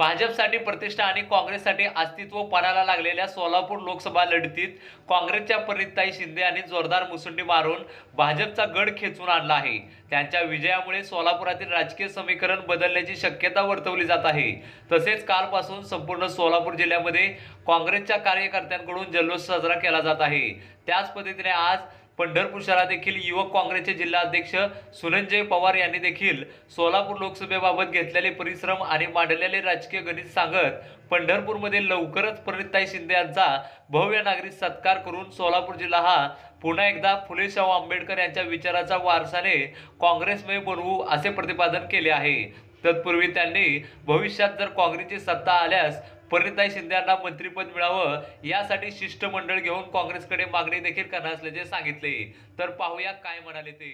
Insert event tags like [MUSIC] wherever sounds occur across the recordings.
भाजपसाठी प्रतिष्ठा आणि काँग्रेससाठी अस्तित्व पणाला लागलेल्या सोलापूर लोकसभा लढतीत काँग्रेसच्या परिताई शिंदे यांनी जोरदार मुसंडी मारून भाजपचा गड खेचून आणला आहे. त्यांच्या विजयामुळे सोलापुरातील राजकीय समीकरण बदलण्याची शक्यता वर्तवली जात आहे. तसेच कालपासून संपूर्ण सोलापूर जिल्ह्यामध्ये काँग्रेसच्या कार्यकर्त्यांकडून जल्लोष साजरा केला जात आहे. त्याच पद्धतीने आज पंढरपूर शहरात देखील युवक काँग्रेसचे जिल्हाध्यक्ष सुनंजय पवार यांनी देखील सोलापूर लोकसभेबाबत घेतलेले परिश्रम आणि मांडलेले राजकीय गणित सांगत पंढरपूरमध्ये लवकरच प्रणिताई शिंदे यांचा भव्य नागरिक सत्कार करून सोलापूर जिल्हा हा पुन्हा एकदा फुलेशाहू आंबेडकर यांच्या विचाराचा वारसाने काँग्रेसमय बनवू असे प्रतिपादन केले आहे. तत्पूर्वी त्यांनी भविष्यात जर काँग्रेसची सत्ता आल्यास परिताई शिंदे यांना मंत्रिपद मिळावं यासाठी शिष्टमंडळ घेऊन काँग्रेसकडे मागणी देखील करणार असल्याचे सांगितले. तर पाहूया काय म्हणाले ते.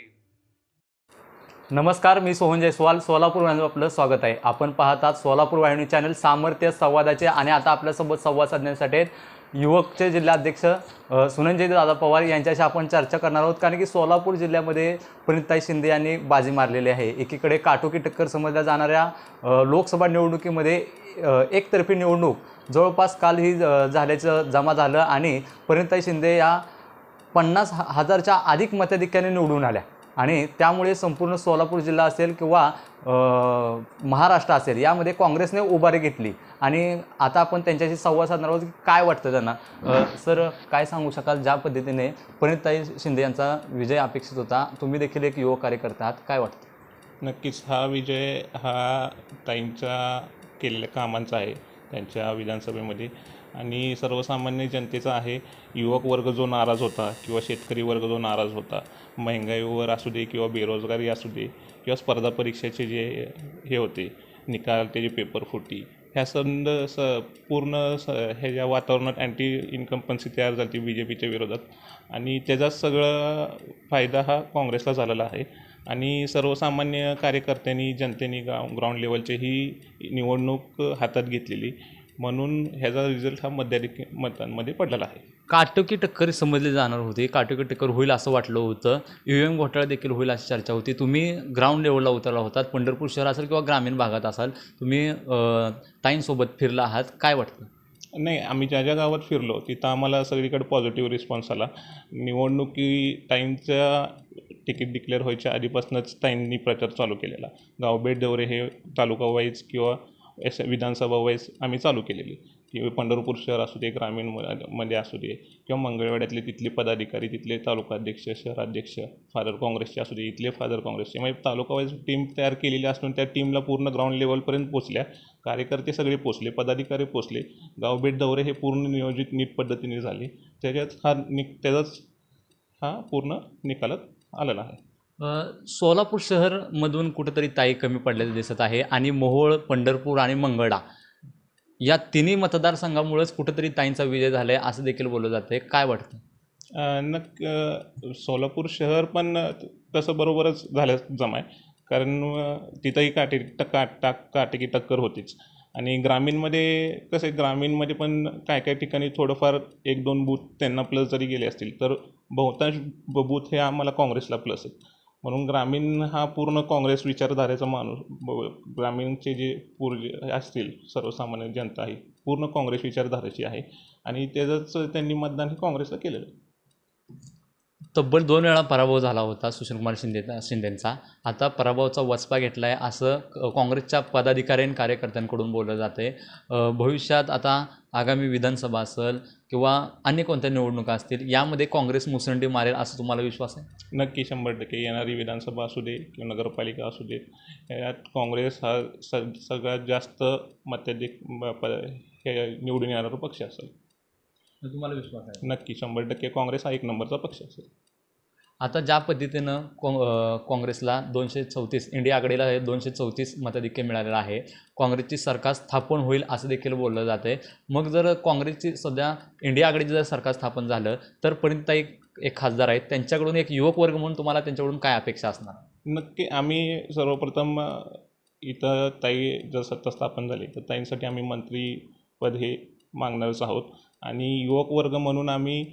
नमस्कार मी सोहन जयस्वाल सोलापूर वाहिनीवर आपलं स्वागत आहे. आपण पाहतात सोलापूर वाहिनी चॅनल सामर्थ्य संवादाचे आणि आता आपल्यासोबत संवाद साधण्यासाठी युवकचे जिल्हाध्यक्ष सुनंजय दादा पवार यांच्याशी आपण चर्चा करणार आहोत. कारण की सोलापूर जिल्ह्यामध्ये प्रणिताई शिंदे यांनी बाजी मारलेली आहे. एकीकडे काटोकी टक्कर समजल्या जाणाऱ्या लोकसभा निवडणुकीमध्ये एकतर्फी निवडणूक जवळपास काल ही झाल्याचं जमा झालं आणि प्रणिताई शिंदे या पन्नास हजारच्या अधिक मताधिक्याने निवडून आल्या. आणि त्यामुळे संपूर्ण सोलापूर जिल्हा असेल किंवा महाराष्ट्र असेल यामध्ये काँग्रेसने उभारी घेतली. आणि आता आपण त्यांच्याशी संवाद साधणार आहोत की काय वाटतं त्यांना? सर काय सांगू शकाल? ज्या पद्धतीने प्रणितताई शिंदे यांचा विजय अपेक्षित होता तुम्ही देखील एक युवक कार्यकर्ता आहात. काय वाटतं? नक्कीच हा विजय हा ताईंच्या केलेल्या कामांचा आहे त्यांच्या विधानसभेमध्ये. आणि सर्वसामान्य जनतेचा आहे युवक वर्ग जो नाराज होता किंवा शेतकरी वर्ग जो नाराज होता महंगाईवर असू दे किंवा बेरोजगारी असू दे किंवा स्पर्धा परीक्षेचे जे हे होते निकाल त्याचे पेपर फुटी ह्या संद स पूर्ण स ह्याच्या वातावरणात अँटी इन्कम्पन्सी तयार झाली बी जे पीच्या विरोधात. आणि त्याचा सगळा फायदा हा काँग्रेसला झालेला आहे. आणि सर्वसामान्य कार्यकर्त्यांनी जनतेने ग्राउ ग्राउंड लेवलची ही निवडणूक हातात घेतलेली. म्हणून ह्याचा रिझल्ट हा मध्याधिक मतांमध्ये पडलेला आहे. काटोकी टक्कर समजली जाणार होती. काटोकी टक्कर होईल असं वाटलं होतं. यू एम घोटाळा देखील होईल अशी चर्चा होती. तुम्ही ग्राउंड लेवलला उतरला होतात. पंढरपूर शहर असेल किंवा ग्रामीण भागात असाल तुम्ही ताईंसोबत फिरला आहात. काय वाटतं? नाही आम्ही ज्या ज्या गावात फिरलो तिथं आम्हाला सगळीकडे पॉझिटिव्ह रिस्पॉन्स आला. निवडणुकी टाईमच्या तिकीट डिक्लेअर व्हायच्या आधीपासूनच ताईंनी प्रचार चालू केलेला. गावभेट दौरे हे तालुका वाईज किंवा एस विधानसभा वेळेस आम्ही चालू केलेली. किंवा पंढरपूर शहर असू दे ग्रामीण म- मध्ये असू दे किंवा मंगळवेड्यातले तिथले पदाधिकारी तिथले तालुका अध्यक्ष शहराध्यक्ष फादर काँग्रेसचे असू दे इथले फादर काँग्रेसचे. म्हणजे तालुका वाईज टीम तयार केलेली असून त्या टीमला पूर्ण ग्राउंड लेवलपर्यंत पोचल्या कार्यकर्ते सगळे पोचले पदाधिकारी पोचले गावभेट दौरे हे पूर्ण नियोजित नीट पद्धतीने झाले. त्याच्यात हा नि त्याचाच हा पूर्ण निकालात आलेला आहे. सोलापूर शहरमधून कुठेतरी ताई कमी पडलेली दिसत आहे आणि मोहोळ पंढरपूर आणि मंगळा या तिन्ही मतदारसंघामुळेच कुठेतरी ताईंचा विजय झाला आहे असं देखील बोललं जातं आहे काय वाटतं? नक् नक्क सोलापूर शहर पण तसं बरोबरच झालं जमाय. कारण तिथंही काटे टक्का टाक काटेकी टक्कर होतीच. आणि ग्रामीणमध्ये कसं आहे ग्रामीणमध्ये पण काय काय ठिकाणी थोडंफार एक दोन बूथ त्यांना प्लस जरी गेले असतील तर बहुतांश ब- बूथ हे आम्हाला काँग्रेसला प्लस आहेत. म्हणून ग्रामीण हा पूर्ण काँग्रेस विचारधारेचा माणूस ब- ग्रामीणचे जे पूर्जे असतील सर्वसामान्य जनता आहे पूर्ण काँग्रेस विचारधारेची आहे. आणि त्याचंच त्यांनी मतदान हे काँग्रेसला केलेलं आहे. तब्बल दोन वेळा पराभव झाला होता सुशीलकुमार शिंदे शिंदेंचा. आता पराभवाचा वचपा घेतला आहे असं काँग्रेसच्या पदाधिकारी आणि कार्यकर्त्यांकडून बोललं जातं आहे भविष्यात आता आगामी विधानसभा असेल किंवा अन्य कोणत्या निवडणुका असतील यामध्ये काँग्रेस मुसंडी मारेल असं तुम्हाला विश्वास आहे? नक्की शंभर टक्के. येणारी विधानसभा असू दे किंवा नगरपालिका असू दे यात काँग्रेस हा स सगळ्यात जास्त मत्याधिक हे निवडून येणारा पक्ष असेल. तुम्हाला विश्वास आहे? नक्की शंभर टक्के काँग्रेस हा एक नंबरचा पक्ष असेल. आता ज्या पद्धतीनं काँ काँग्रेसला दोनशे चौतीस इंडिया आघाडीला हे दोनशे चौतीस मताधिक्य मिळालेलं आहे. काँग्रेसची सरकार स्थापन होईल असं देखील बोललं जातं आहे मग जर काँग्रेसची सध्या इंडिया आघाडीचं जर सरकार स्थापन झालं तर पर्यंत एक एक खासदार आहेत. त्यांच्याकडून एक युवक वर्ग म्हणून तुम्हाला त्यांच्याकडून काय अपेक्षा असणार? नक्की आम्ही सर्वप्रथम इथं ताई जर सत्ता स्थापन झाली तर ताईंसाठी आम्ही मंत्रीपद हे मागणारच आहोत. आणि युवक वर्ग म्हणून आम्ही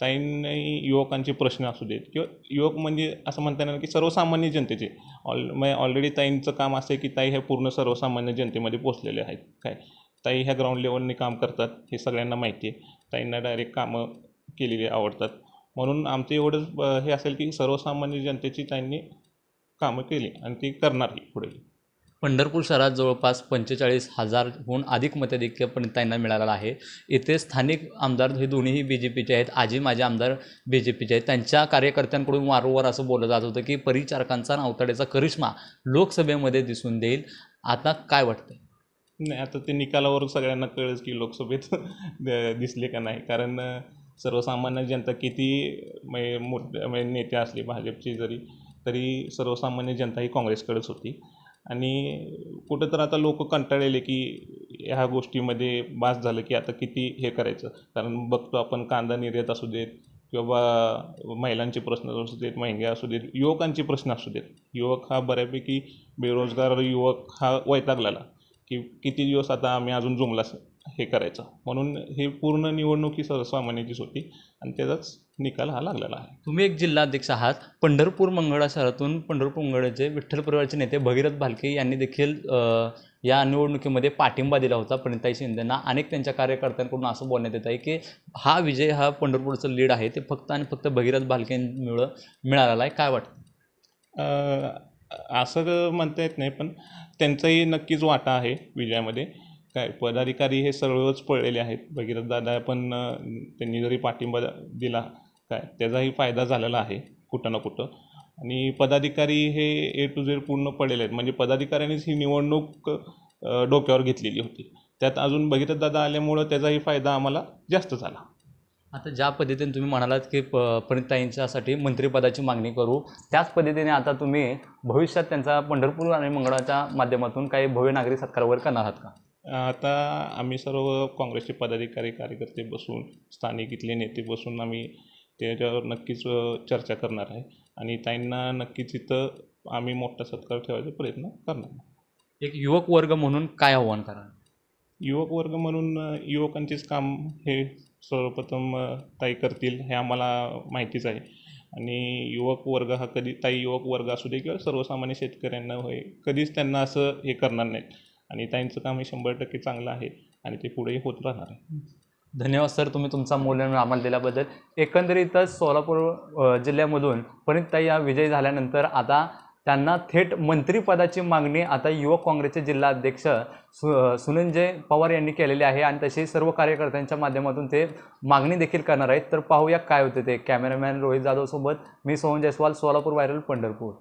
ताईंनी युवकांचे प्रश्न असू देत. किंवा युवक म्हणजे असं म्हणता येणार की सर्वसामान्य जनतेचे. ऑल म्हणजे ऑलरेडी ताईंचं काम असं आहे की ताई हे पूर्ण सर्वसामान्य जनतेमध्ये पोचलेले आहेत. काय? ताई ह्या ग्राउंड लेवलने काम करतात हे सगळ्यांना माहिती आहे. ताईंना डायरेक्ट कामं केलेली आवडतात. म्हणून आमचं एवढंच हे असेल की सर्वसामान्य जनतेची त्यांनी कामं केली आणि ती करणारही पुढे. पंढरपूर शहरात जवळपास पंचेचाळीस हजारहून अधिक मताधिक्य त्यांना मिळालेला आहे. येथे स्थानिक आमदार हे दोन्हीही बी जे पीचे आहेत. आजी माझे आमदार बी जे पीचे आहेत. त्यांच्या कार्यकर्त्यांकडून वारंवार असं बोललं जात होतं की परिचारकांचा नावताड्याचा करिश्मा लोकसभेमध्ये दिसून देईल. आता काय वाटतं नाही आता ते निकालावर सगळ्यांना कळेल की लोकसभेत द- [LAUGHS] दिसले का नाही. कारण सर्वसामान्य जनता किती म्हणजे मोठ्या म्हणजे नेते असले भाजपची जरी तरी सर्वसामान्य जनता ही काँग्रेसकडेच होती. आणि कुठं तर आता लोक कंटाळलेले की ह्या गोष्टीमध्ये बास झालं की आता किती हे करायचं? कारण बघतो आपण कांदा निर्यात असू देत किंवा महिलांचे प्रश्न असू देत महंग्या असू देत युवकांचे प्रश्न असू देत. युवक हा बऱ्यापैकी बेरोजगार युवक हा वैतागलेला. की किती दिवस आता आम्ही अजून जुमला हे करायचं. म्हणून हे पूर्ण निवडणूक ही सर्वसामान्याचीच होती आणि त्याचाच निकाल हा लागलेला आहे. तुम्ही एक जिल्हाध्यक्ष आहात. पंढरपूर मंगळा शहरातून पंढरपूर मंगळाचे विठ्ठल परिवारचे नेते भगीरथ भालके यांनी देखील या निवडणुकीमध्ये पाठिंबा दिला होता. प्रणिताई शिंदेंना अनेक त्यांच्या कार्यकर्त्यांकडून असं बोलण्यात येत आहे की हा विजय हा पंढरपूरचं लीड आहे ते फक्त आणि फक्त भगीरथ भालकेंमुळं मिळालेला आहे. काय वाटतं? असं म्हणता येत नाही पण त्यांचाही नक्कीच वाटा आहे विजयामध्ये. काय पदाधिकारी हे सर्वच पळलेले आहेत. भगीरथ दादा पण त्यांनी जरी पाठिंबा दिला काय त्याचाही फायदा झालेला आहे कुठं ना कुठं. आणि पदाधिकारी हे ए टू झेड पूर्ण पडलेले आहेत. म्हणजे पदाधिकाऱ्यांनीच ही निवडणूक डोक्यावर घेतलेली होती. त्यात अजून भगीरथ दादा आल्यामुळं त्याचाही फायदा आम्हाला जास्त झाला. आता ज्या पद्धतीने तुम्ही म्हणालात की प प्रणिताईंच्यासाठी मंत्रिपदाची मागणी करू त्याच पद्धतीने आता तुम्ही भविष्यात त्यांचा पंढरपूर आणि मंगळाच्या माध्यमातून काही भव्य नागरिक सत्कार वगैरे करणार आहात का? आता आम्ही सर्व काँग्रेसचे पदाधिकारी कार्यकर्ते बसून स्थानिक इथले नेते बसून आम्ही त्याच्यावर नक्कीच चर्चा करणार आहे. आणि ताईंना नक्कीच इथं आम्ही मोठा सत्कार ठेवायचा प्रयत्न करणार एक युवक वर्ग म्हणून काय आव्हान कराल? युवक वर्ग म्हणून युवकांचेच काम हे सर्वप्रथम ताई करतील हे आम्हाला माहितीच आहे. आणि युवक वर्ग हा कधी ताई युवक वर्ग असू दे किंवा सर्वसामान्य शेतकऱ्यांना होय कधीच त्यांना असं हे करणार नाहीत. आणि त्यांचं काम हे शंभर टक्के चांगलं आहे आणि ते पुढेही होत राहणार आहे. धन्यवाद सर तुम्ही तुमचा मूल्यांकन आम्हाला दिल्याबद्दल. एकंदरीतच सोलापूर जिल्ह्यामधून परिणताई या विजयी झाल्यानंतर आता त्यांना थेट मंत्रिपदाची मागणी आता युवक काँग्रेसचे जिल्हा अध्यक्ष सु सुनंजय पवार यांनी केलेली आहे आणि तशी सर्व कार्यकर्त्यांच्या माध्यमातून ते मागणी देखील करणार आहेत. तर पाहूया काय होते ते. कॅमेरामॅन रोहित जाधवसोबत मी सोहन जयस्वाल सोलापूर व्हायरल पंढरपूर.